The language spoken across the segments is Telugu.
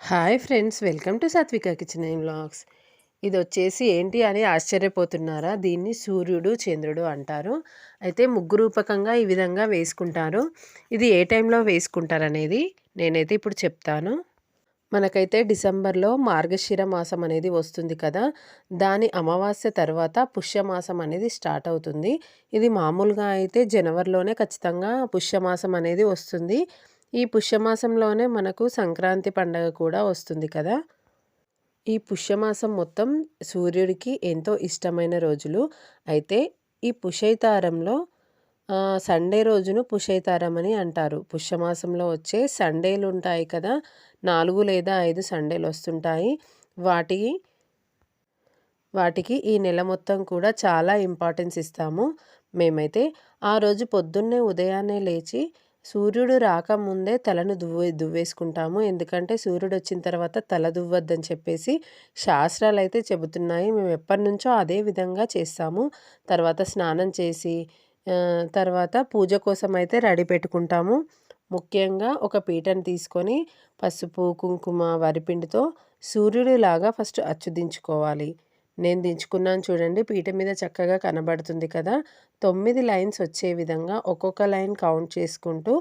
Hi friends welcome to Sathvika kitchen and blogs ఇది వచ్చేసి ఏంటి అని ఆశ్చర్యపోతున్నారా? దీన్ని సూర్యుడు చంద్రుడు అంటారు. అయితే ముగ్గు రూపకంగా ఈ విధంగా వేసుకుంటారు. ఇది ఏ టైంలో వేసుకుంటారు అనేది నేనైతే ఇప్పుడు చెప్తాను. మనకైతే డిసెంబర్లో మార్గశిర మాసం అనేది వస్తుంది కదా. దాని అమావాస్య తర్వాత పుష్యమాసం అనేది స్టార్ట్ అవుతుంది. ఇది మామూలుగా అయితే జనవరిలోనే ఖచ్చితంగా పుష్యమాసం అనేది వస్తుంది. ఈ పుష్యమాసంలోనే మనకు సంక్రాంతి పండగ కూడా వస్తుంది కదా? ఈ పుష్యమాసం మొత్తం సూర్యుడికి ఎంతో ఇష్టమైన రోజులు. అయితే ఈ పుషైతారంలో సండే రోజును పుషైతారం అని అంటారు. పుష్యమాసంలో వచ్చే సండేలు ఉంటాయి కదా? నాలుగు లేదా ఐదు సండేలు వస్తుంటాయి. వాటికి వాటికి ఈ నెల మొత్తం కూడా చాలా ఇంపార్టెన్స్ ఇస్తాము. మేమైతే ఆ రోజు పొద్దున్నే ఉదయాన్నే లేచి సూర్యుడు రాకముందే తలను దువ్వే దువ్వేసుకుంటాము. ఎందుకంటే సూర్యుడు వచ్చిన తర్వాత తల దువ్వద్దని చెప్పేసి శాస్త్రాలు అయితే చెబుతున్నాయి. మేము ఎప్పటి నుంచో అదే విధంగా చేస్తాము. తర్వాత స్నానం చేసి తర్వాత పూజ కోసం అయితే రెడీ పెట్టుకుంటాము. ముఖ్యంగా ఒక పీటను తీసుకొని పసుపు కుంకుమ వరిపిండితో సూర్యుడిలాగా ఫస్ట్ అచ్చుదించుకోవాలి. నేను దించుకున్నాను చూడండి. పీట మీద చక్కగా కనబడుతుంది కదా. తొమ్మిది లైన్స్ వచ్చే విధంగా ఒక్కొక్క లైన్ కౌంట్ చేసుకుంటూ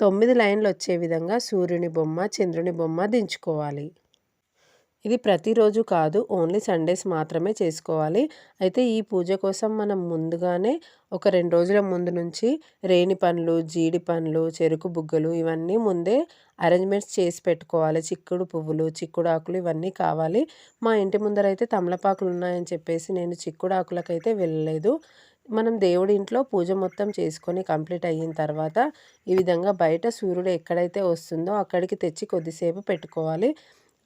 తొమ్మిది లైన్లు వచ్చే విధంగా సూర్యుని బొమ్మ చంద్రుని బొమ్మ దించుకోవాలి. ఇది ప్రతిరోజు కాదు ఓన్లీ సండేస్ మాత్రమే చేసుకోవాలి. అయితే ఈ పూజ కోసం మనం ముందుగానే ఒక రెండు రోజుల ముందు నుంచి రేణి పండ్లు జీడి పండ్లు చెరుకు బుగ్గలు ఇవన్నీ ముందే అరేంజ్మెంట్స్ చేసి పెట్టుకోవాలి. చిక్కుడు పువ్వులు చిక్కుడు ఆకులు ఇవన్నీ కావాలి. మా ఇంటి ముందర అయితే తమలపాకులు ఉన్నాయని చెప్పేసి నేను చిక్కుడు ఆకులకైతే వెళ్ళలేదు. మనం దేవుడి ఇంట్లో పూజ మొత్తం చేసుకొని కంప్లీట్ అయిన తర్వాత ఈ విధంగా బయట సూర్యుడు ఎక్కడైతే వస్తుందో అక్కడికి తెచ్చి కొద్దిసేపు పెట్టుకోవాలి.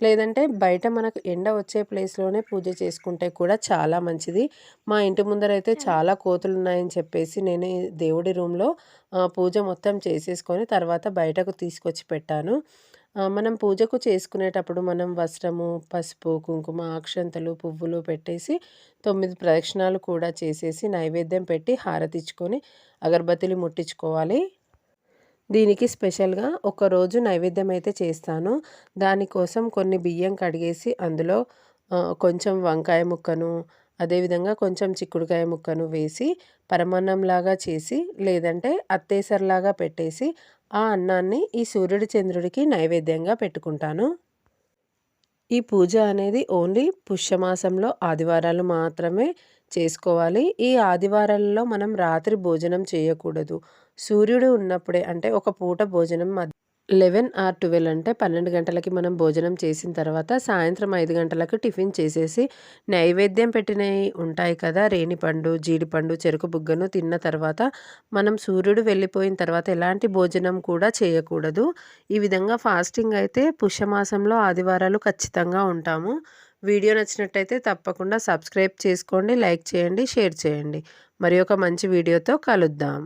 లేదంటే బయట మనకు ఎండ వచ్చే ప్లేస్లోనే పూజ చేసుకుంటే కూడా చాలా మంచిది. మా ఇంటి ముందర అయితే చాలా కోతులు ఉన్నాయని చెప్పేసి నేను దేవుడి రూమ్లో పూజ మొత్తం చేసేసుకొని తర్వాత బయటకు తీసుకొచ్చి పెట్టాను. మనం పూజకు చేసుకునేటప్పుడు మనం వస్త్రము పసుపు కుంకుమ అక్షంతలు పువ్వులు పెట్టేసి తొమ్మిది ప్రదక్షిణాలు కూడా చేసేసి నైవేద్యం పెట్టి హారతిచ్చుకొని అగరబత్తిలు ముట్టించుకోవాలి. దీనికి స్పెషల్గా ఒకరోజు నైవేద్యం అయితే చేస్తాను. దానికోసం కొన్ని బియ్యం కడిగేసి అందులో కొంచెం వంకాయ ముక్కను అదేవిధంగా కొంచెం చిక్కుడుకాయ ముక్కను వేసి పరమాన్నంలాగా చేసి లేదంటే అత్తేసరిలాగా పెట్టేసి ఆ అన్నాన్ని ఈ సూర్యుడి చంద్రుడికి నైవేద్యంగా పెట్టుకుంటాను. ఈ పూజ అనేది ఓన్లీ పుష్యమాసంలో ఆదివారాలు మాత్రమే చేసుకోవాలి. ఈ ఆదివారాలలో మనం రాత్రి భోజనం చేయకూడదు. సూర్యుడు ఉన్నప్పుడే అంటే ఒక పూట భోజనం లెవెన్ ఆర్ ట్వెల్వ్ అంటే పన్నెండు గంటలకి మనం భోజనం చేసిన తర్వాత సాయంత్రం ఐదు గంటలకు టిఫిన్ చేసేసి నైవేద్యం పెట్టినవి ఉంటాయి కదా రేణిపండు జీడిపండు చెరుకు బుగ్గను తిన్న తర్వాత మనం సూర్యుడు వెళ్ళిపోయిన తర్వాత ఎలాంటి భోజనం కూడా చేయకూడదు. ఈ విధంగా ఫాస్టింగ్ అయితే పుష్యమాసంలో ఆదివారాలు ఖచ్చితంగా ఉంటాము. వీడియో నచ్చినట్టయితే తప్పకుండా సబ్స్క్రైబ్ చేసుకోండి లైక్ చేయండి షేర్ చేయండి. మరి ఒక మంచి వీడియోతో కలుద్దాం.